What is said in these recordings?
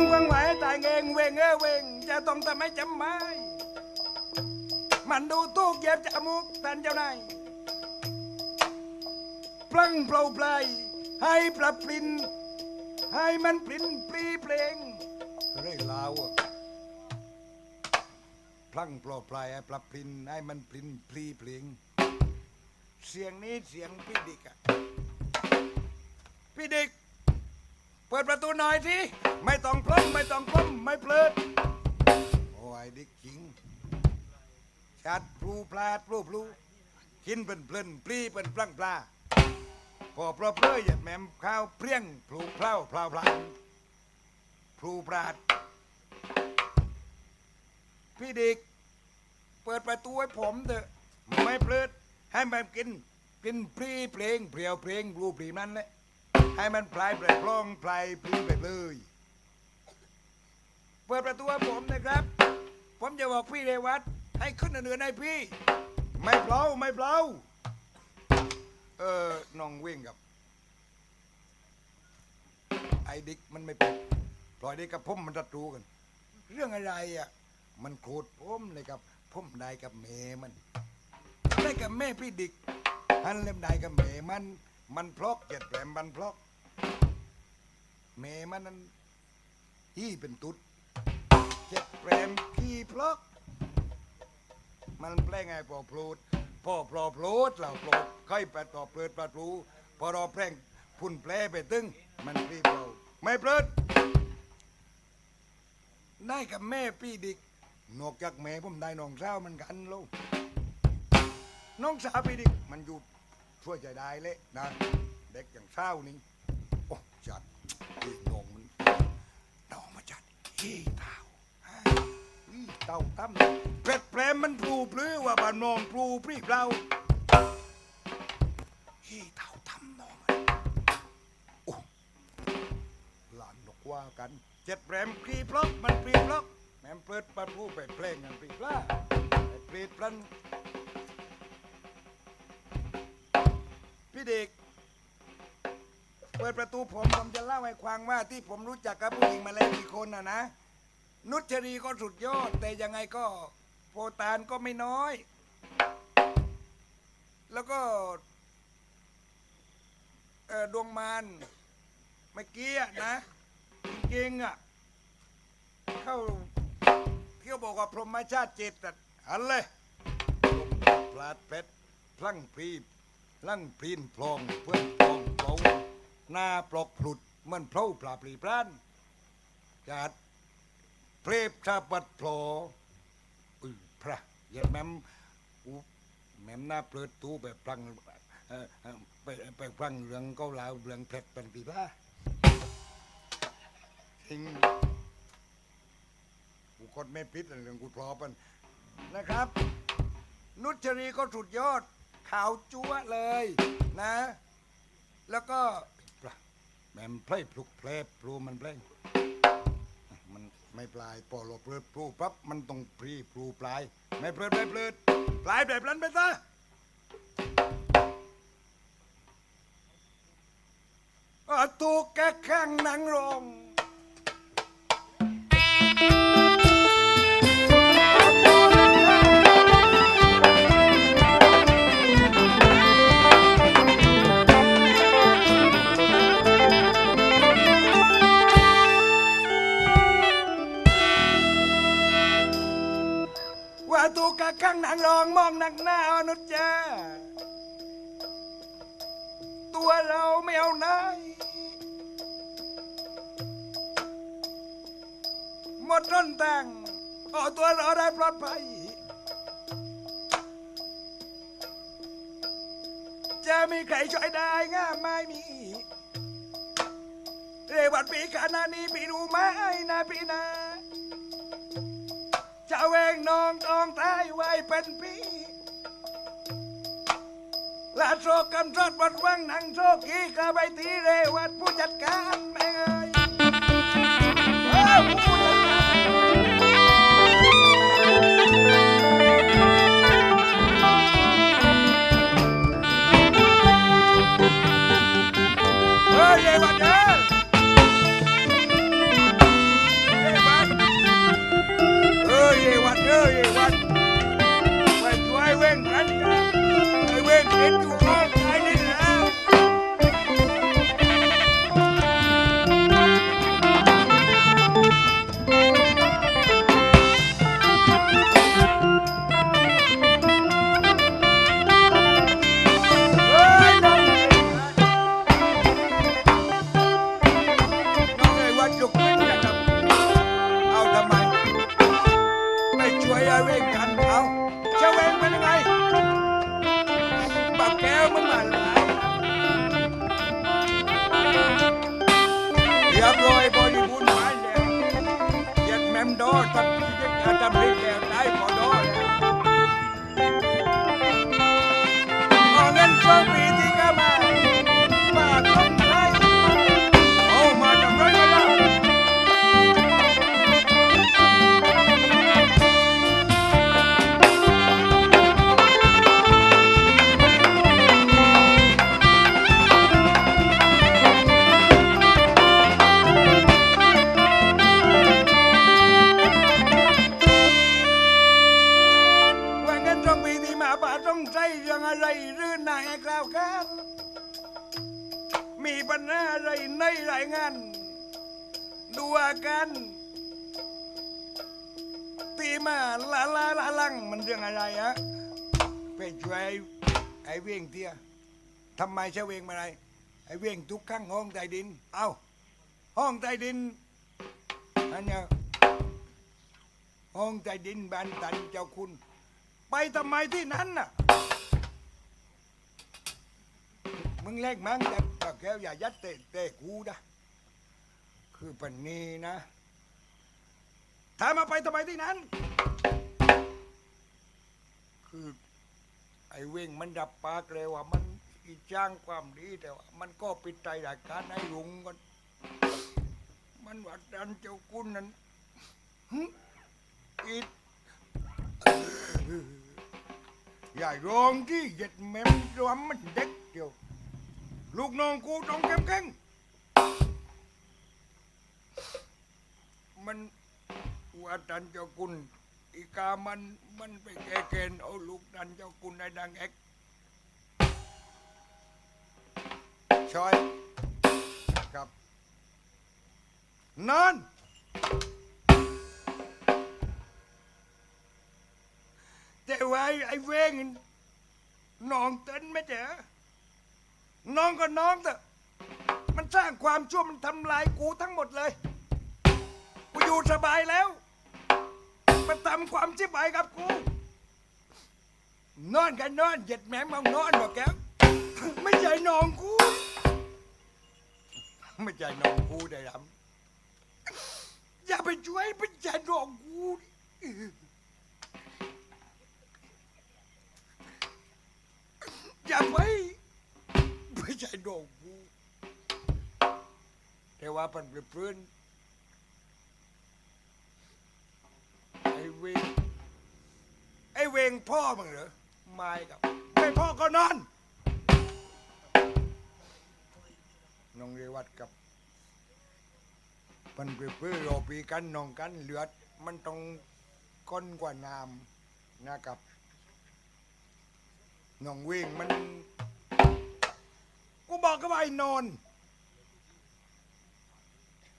งวังไหวตายเงงเวงเอเวงจะต้องทำให้จำไม่มันดูทุกเหย็บจมูกท่านเจ้านายพลั้งเปล่าปลายให้ปรับปรินให้มันปรินปรีเพลงเรื่อยลาวพลั้งเปล่าปลายปรับปรินให้มันปรินปรีเพลงเสียงนี้เสียงพี่ดิกอะพี่ดิก เปิดประตูหน่อยทีไม่ต้องพล้มไม่ต้องพล้มไม่เพลิดโอ้ยดิกิงชัดพลูปลาดพลูพลูกินเป็นเพลินปลีเป็นปลังปลาพอเพลอเพลอหยัดแหมมข้าวเปรี้ยงพลูเพล้าพลาพลานพลูปราดพี่ดิกเปิดประตูให้ผมเถอะ ไม่เพลิดให้มันกิน กินปลีเพลงเปรียวเพลงพลูปลีนั่นแหละ ให้มันพลายเปลดพล่องพลายพลีไปเลย เปิดประตูให้ผมนะครับ ผมจะบอกพี่เรวัตให้ขึ้นเหนือในพี่ ไม่เปล่าไม่เปล่าเออน้องวิ่งกับ ไอ้ดิกมันไม่เป็นปล่อยดิกกับผมมันรัดรู้กัน เรื่องอะไรอะ มันโกรธผมเลยครับผมได้กับเมมันได้กับแม่พี่ดิกฮันเล่มได้กับเมมัน มันพลอกเจ็ดแผลมมันพลอก เมมันนั้นยี่เป็นตุ๊ดเจ็ดแผลมพี่พลอกมันแปลงไงพอพลูดพ่อพลอพลูดเราพลูดค่อยไปต่อเปลืดปลาพลูพอรอแปลงพุ่นแปลไปตึงมันรีบเราไม่เปลืดได้กับแม่พี่ดิกนอกจากแม่ผมได้น้องสาวมันกันลูกน้องสาวพี่ดิกมันอยู่ช่วยใจได้เลยนะเด็กอย่างเศร้านี่โอ้จัด พี่น้องมันน้องมาจัดฮีเต้าฮะฮีเต้าตั้มเพชรแปรมันปลูปรือว่าบ้านน้องปลูปรีเราฮีเต้าตั้มน้องมันโอ้หลานนกว่ากันเจ็ดแปรมปรีพลอกมันปรีพลอกแม่มเปิดปันผู้ไปเพลงกันปรีพลาไปปรีดพลันพี่เด็ก เปิดประตูผมผมจะเล่าให้ฟังว่าที่ผมรู้จักกับผู้หญิงมาแล้วกี่คนนะนะ นุชรีก็สุดยอด แต่ยังไงก็โปรตานก็ไม่น้อย แล้วก็เอ่อดวงมารเมื่อกี้อะนะ จริงๆอะเข้าเที่ยวบอกว่าพรหมชาติเจ็ดอะอันเลยพลาดเพชรพลังพรีพลังพรีนพลองเพื่อนพลองเปลา หน้าปลอกผลุดมันเพลาปลาปลีพรานจัดเพลบชาบัดโผลอุ้ยพระเย็ดแมมอูแมมหน้าเปลืดตูแบบพลังไปไปพลังเรืองเก็ลาวเรืองเพชรเป็นปีบ้าทิ้งกูกดไม่พิษเรื่องกูพร้อมันนะครับ นุชรีก็สุดยอดขาวจั๊วเลยนะ แล้วก็ แม่มเพลยปลุกเพลปลูมันเพลงมันไม่ปลายปอลบเพลิดพลูปั๊บมันต้องพรีปลูปลาย ไม่เพลิดไม่เพลิดปลายแบบนั้นไปซะอะตูกแกข้งนังโรง ข้างนังรองมองหนักหน้าอนุจาตัวเราไม่เอาไหนหมดต้นแต่งเอาตัวเราได้ปลอดภัย จะมีใครช่วยได้ง่าไม่มีเรวัดปีขนาดนี้พี่รู้ไหมนะพี่นะเจะเวงน้องตองตายไว้เป็นปีและโศกกำสดวัดวังหนังโศกีกะไปตีเรวัดผู้จัดการ รื่นนายกล่าวการมีปัญหาอะไรในรายงานดูอาการตีมาลาลาลาลังมันเรื่องอะไรฮะไปช่วยไอ้เวีงเตี้ยทำไมเชเวงมาไรไอ้เวีงทุกข้างห้องใต้ดิน เอาห้องใต้ดินอันเนี้ยห้องใต้ดินบ้นตันเจ้าคุณ ไปทำไมที่นั้นน่ะ มึงเล่กมั้งแต่ปากแก้วอย่ายัดเตะเตะกูนะคือปันนี้นะถามมาไปทำไมที่นั้น คือไอ้เว้งมันดับปากเลยว่ามันอีจ้างความดีแต่ว่ามันก็ปิดใจรายการให้ลุงก่อนมันว่าดันเจ้ากุนนั้นหึอีอย่ร้องที่เย็ดแม่มรวมมันเด็กเดียว ลูกน้องกูต้องเข้มแข็งมันว่าดันเจ้ากุนอีกามันมันไปแก้เกณฑ์เอาลูกดันเจ้ากุนในดังเอ็กชอยกับนอนแต่ว่าไอ้เวงน้องเต้นไม่เจอ น้องก็น้องเถอะ มันสร้างความชั่วมันทำลายกูทั้งหมดเลย กูอยู่สบายแล้ว มันทำความชิบหายกับกู นอนกันนอนเหย็ดแม่งมานอนบอกแกไม่ใช่น้องกู ไม่ใช่น้องกูได้ทำอย่าไปช่วยไม่ใช่น้องกูอย่าไป ใช่น้องกูแต่ว่ามันเป็นเพื่อนไอ้เวงไอ้เวงพ่อมึงเหรอไม่กับไม่พ่อก็นอนน้องเรวัตกับมันเป็นเพื่อนเราปีกันน้องกันเลือด มันต้องก้นกว่าน้ำนะครับน้องเวงมัน บอกก็ว่าไอ้นนท์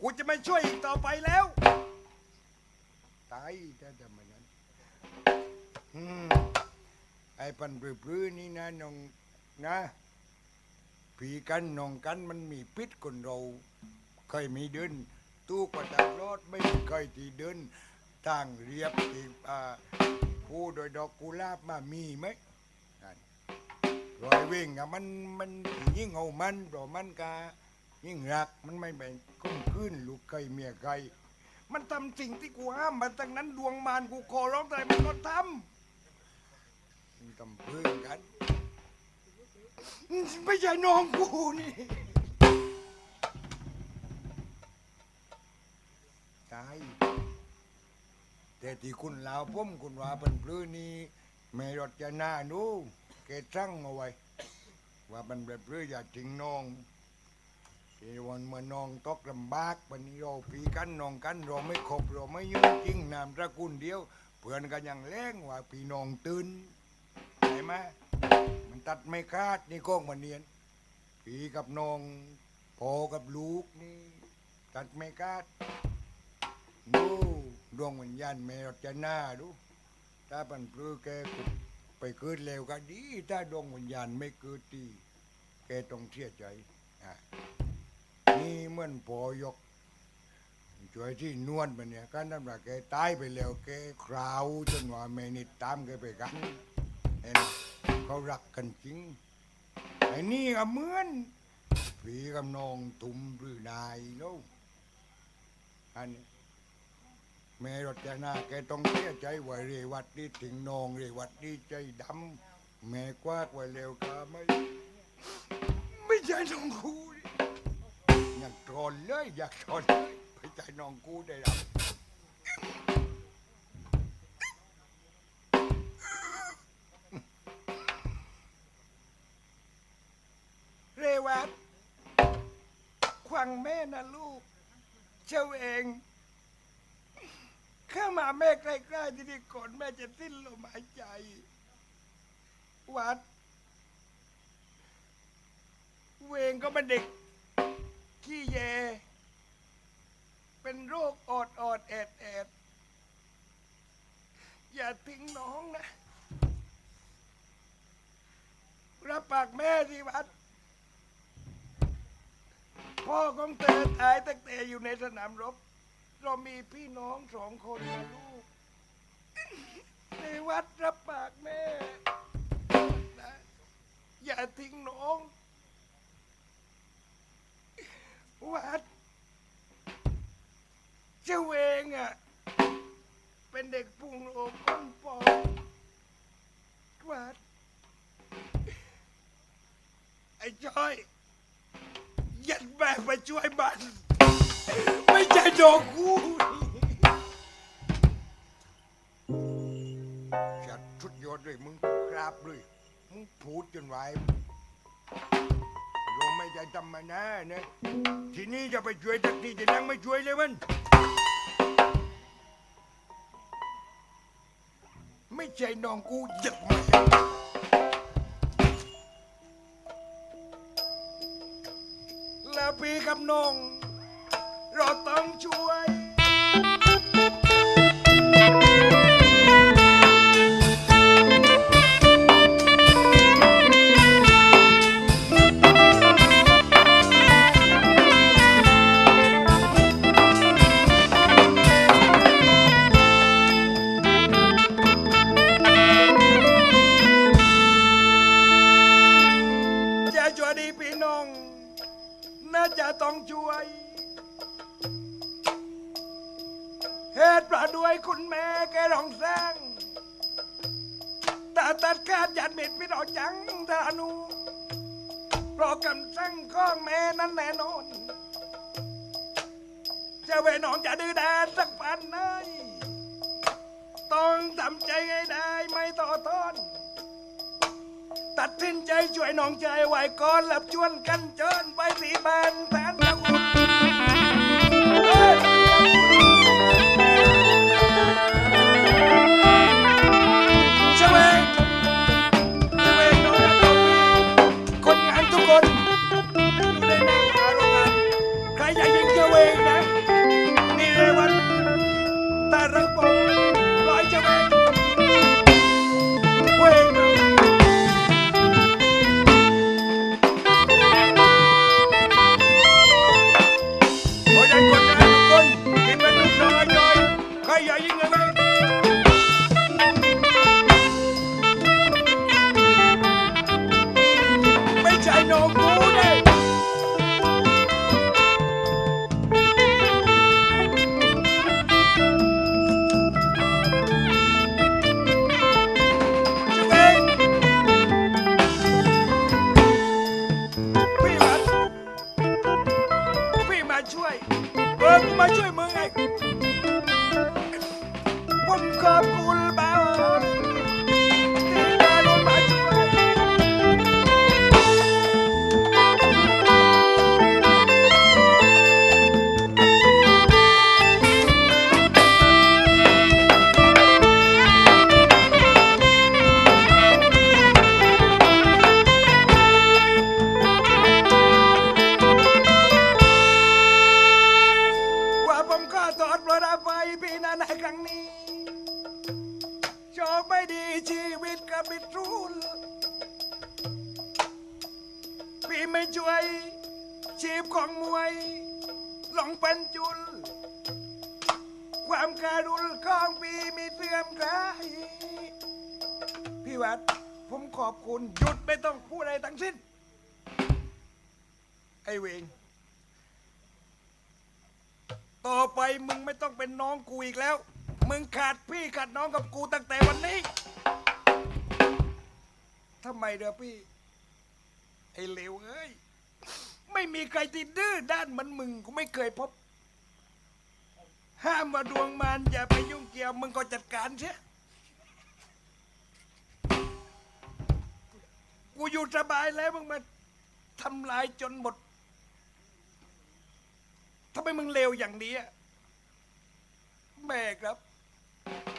กูจะไม่ช่วยอีกต่อไปแล้ว ตายถ้าทำแบบนั้นอืมไอ้ปันปลื้อๆนี่นะน้องนะผีกันน้องกันมันมีพิษคนเราเคยมีเดิน ตู้กว่าทางรถไม่เคยที่เดินทางเรียบที่อ่าผู้โดยดอกกุหลาบมามีไหม รอยวิ่งอะมันมันยิ่งเอามันเพราะมันกายิ่งรักมันไม่ไปกุ้มขึ้นลูกไก่เมียไก่มันทำสิ่งที่กูห้ามมันตั้งนั้นดวงมารกูขอร้องแต่มันก็ทำมันทำพึ่งกัน ไม่ใช่น้องกูนี่ตายแต่ที่คุณลาวพ้มคุณว่าเป็นพลื้นี่ไม่รถจะหน้านู เกตั้งเอาไว้ ว่ามันแบบเรืออย่าทิ้งน้องเอวันเมื่อน้องตกลำบากวันนี้เราปีกันน้องกันเราไม่ครบเราไม่ยุ่งจริงนามตระกูลเดียว เพื่อนกันยังแรงว่าพี่น้องตื่นใช่ไหมมันตัดไม่ขาดนี่ก้องมันเนียนพี่กับน้องพอกับลูกนี่ตัดไม่ขาดดูดวงวิญญาณแม่รจนาดู ถ้าปันปลื้อแกกุ ไปเกิดเร็วก็ดี ถ้าดวงวิญญาณไม่เกิดดีแกต้องเสียใจนี่เหมือนพอยกช่วยที่นวลมันเนี่ยกันนั่นว่าแกตายไปแล้วแกคราวจนว่าแม่นิดตามแกไปกันเห็นเขารักกันจริงไอ้นี่ก็เหมือนผีกับน้องตุ่มหรือนายโน้อันนี้ แม่รจนาแกต้องเสียใจว่าเรวัดนี่ถึงนองเรวัดนี่ใจดำแม่กวากไว้เร็วกาไม่ ไม่ใช่น้องกูนี่อยากทนเลยอยากทนเลยไม่ใช่น้องกูได้รับเรวัดควังแม่นะลูก เจ้าเอง ข้ามาแม่ใกล้ๆที่นี่ก่อนแม่จะสิ้นลมหายใจ วัด เวงก็เป็นเด็ก ขี้เย เป็นโรคอดอดแอดแอดอย่าทิ้งน้องนะ รับปากแม่ที่วัด พ่อของเธอตายตั้งแต่อยู่ในสนามรบ เรามีพี่น้องสองคนนะลูก ในวัดรับปากแม่นะอย่าทิ้งน้อง วัดเจ้าเองอะ เป็นเด็กปุงโลก้นปองวัด ไอ้จ้อย ยัดแม่มาช่วยมัน ดนกูจัดชุดยอดเลยมึงกราบเลย มึงพูดจนไหวโยมไม่ใจทำมานะนะ ทีนี้จะไปช่วยตักทีจะนั่งไม่ช่วยเลยมัน ไม่ใช่น้องกูหยัดมาแล้วพี่กับน้อง เราต้องช่วย จะเวน้องจะดื้อดานสักปันไหนต้องทำใจให้ได้ไม่ต่อต้อน ตัดสินใจช่วยน้องใจไหวก่อนหลับชวนกันเจิญไปสีบานแสนตะกุน ยุดไม่ต้องพูดอะไรทั้งสิ้น ไอ้เวง ต่อไปมึงไม่ต้องเป็นน้องกูอีกแล้ว มึงขาดพี่ขาดน้องกับกูตั้งแต่วันนี้ทำไมเด้อพี่ ไอ้เลวเอ้ย ไม่มีใครที่ดื้อด้านเหมือนมึงกูไม่เคยพบ ห้ามว่าดวงมารอย่าไปยุ่งเกี่ยวมึงก็จัดการเสีย กูอยู่สบายแล้วมึงมาทำลายจนหมดทำไมมึงเลวอย่างนี้อะแม่ครับ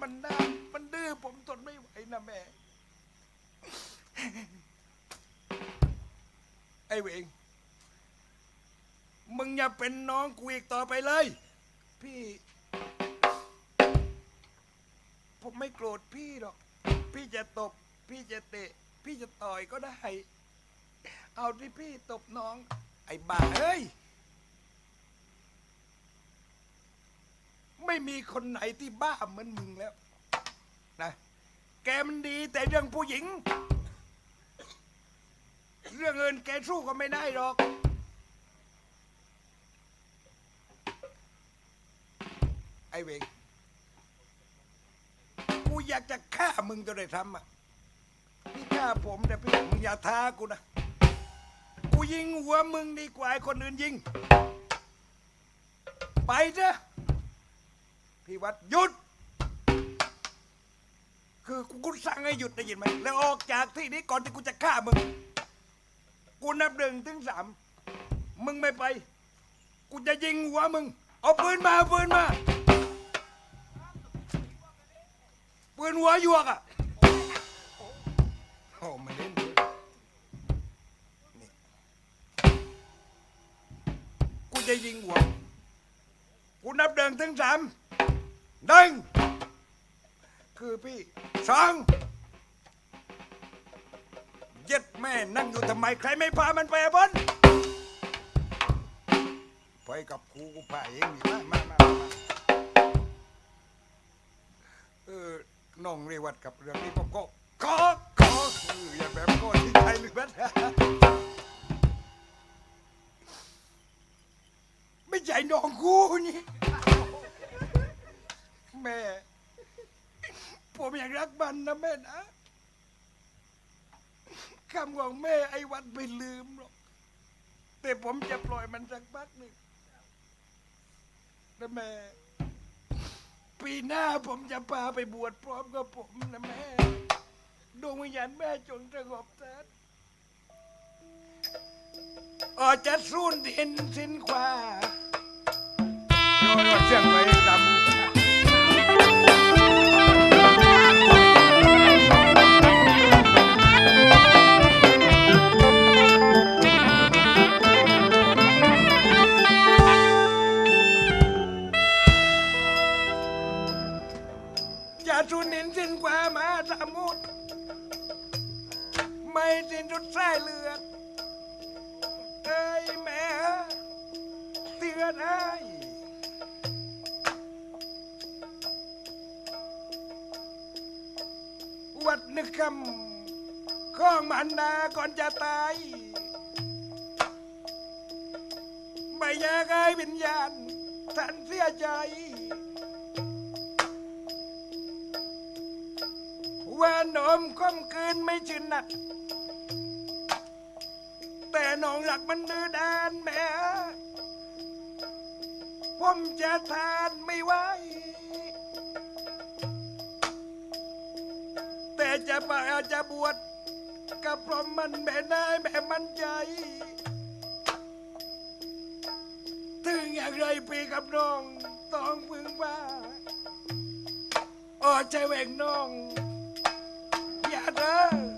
มันน่ามันดื้อผมทนไม่ไหวนะแม่ ไอ้เวง มึงอย่าเป็นน้องกูอีกต่อไปเลย พี่ ผมไม่โกรธพี่หรอก พี่จะตบ พี่จะเตะ พี่จะต่อยก็ได้ เอาที่พี่ตบน้อง ไอ้บ้าเอ้ย ไม่มีคนไหนที่บ้าเหมือนมึงแล้ว นะ แกมันดีแต่เรื่องผู้หญิง เรื่องเงินแกสู้ก็ไม่ได้หรอก ไอ้เวงกูอยากจะฆ่ามึงจะได้ทำอะ พี่ฆ่าผมแต่พี่มึงอย่าท้ากูนะ กูยิงหัวมึงดีกว่าไอ้คนอื่นยิง ไปเถอะพี่วัดหยุด คือกูสั่งให้หยุดได้ยินไหม แล้วออกจากที่นี้ก่อนที่กูจะฆ่ามึง กูนับหนึ่งถึงสาม มึงไม่ไป กูจะยิงหัวมึง เอาปืนมาเอาปืนมาปืนหัวยวกอะ โอ้มันเล่นนี่กูจะยิงหัว กูนับหนึ่งถึงสามหนึ่งคือพี่สองเย็ดแม่นั่งอยู่ทำไมใครไม่พามันไปบนไปกับครูกูพาเองนี่มามามามาเออน้องเรวัดกับเรื่องนี้ผมก็ อเอออย่าแบบโกนที่ใจหรือมันไม่ใช่น้องกูนี่ แม่ ผมอยากรักมันนะแม่นะคำของแม่ไอ้วันไม่ลืมหรอก แต่ผมจะปล่อยมันสักพักหนึ่งนะแม่ ปีหน้าผมจะพาไปบวชพร้อมกับผมนะแม่ ดวงวิญญาณแม่จงสงบเถิดออกจะสูญดินสิ้นควาโยนว่เสียงไว้ดำ สิ้นสุดสายเลือดเอ้ยแม่เตือนไอ้วัดนึกคำของมันนาก่อนจะตายไม่อยากให้วิญญาณท่านเสียใจว่านมก้มคืนไม่ชื่นนัก น้องหลักมันดื้อด้านแม่ผมจะทานไม่ไหวแต่จะไปอาจจะบวชกับพรหมมันแม่นายแม่มันใจ ถึงอย่างไรพี่กับน้องต้องพึงว่าอ๋อใจแหวงน้อง อย่าเด้อ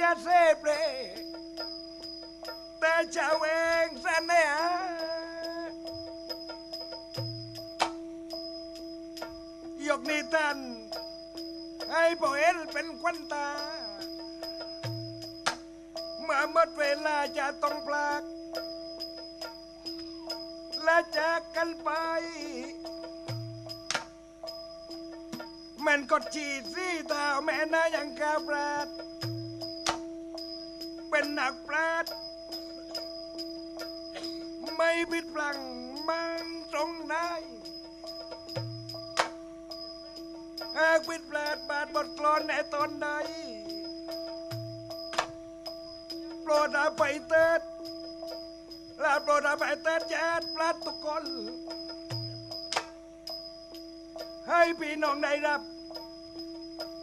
จะเซเปแต่เจ้าเองเสน่หยกนี้ท่านให้พ่อเอ็นเป็นควันตาเมื่อหมดเวลาจะต้องพลาก และจากกันไป มันก็จีดซี่ตาแม่นายังกาปราด เป็นนักปราดไม่ผิดพลังมันตรงไหนหากผิดพลาดบาดบทกลอนในตอนใดโปรดอภัยเติดและโปรดอภัยเติดแจดพลาดทุกคน ให้พี่น้องได้รับ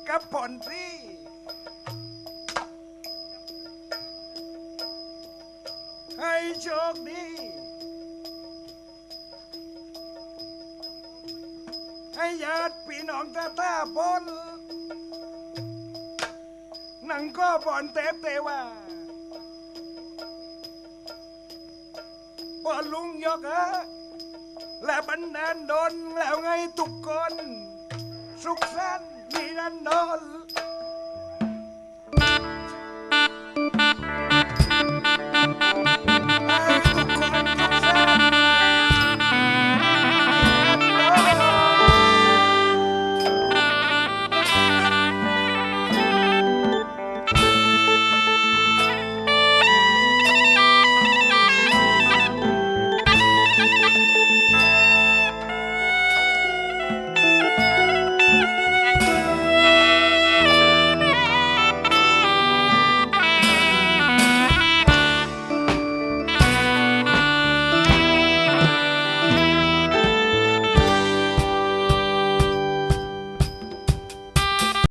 กับผลที่ ให้โชคดี ให้ญาติพี่น้องตาตาบนหนังก็บอนเตบเตว่าพอลุงยกอะและบรรดาลดนแล้วไงทุกคน สุขสันต์มีรันดร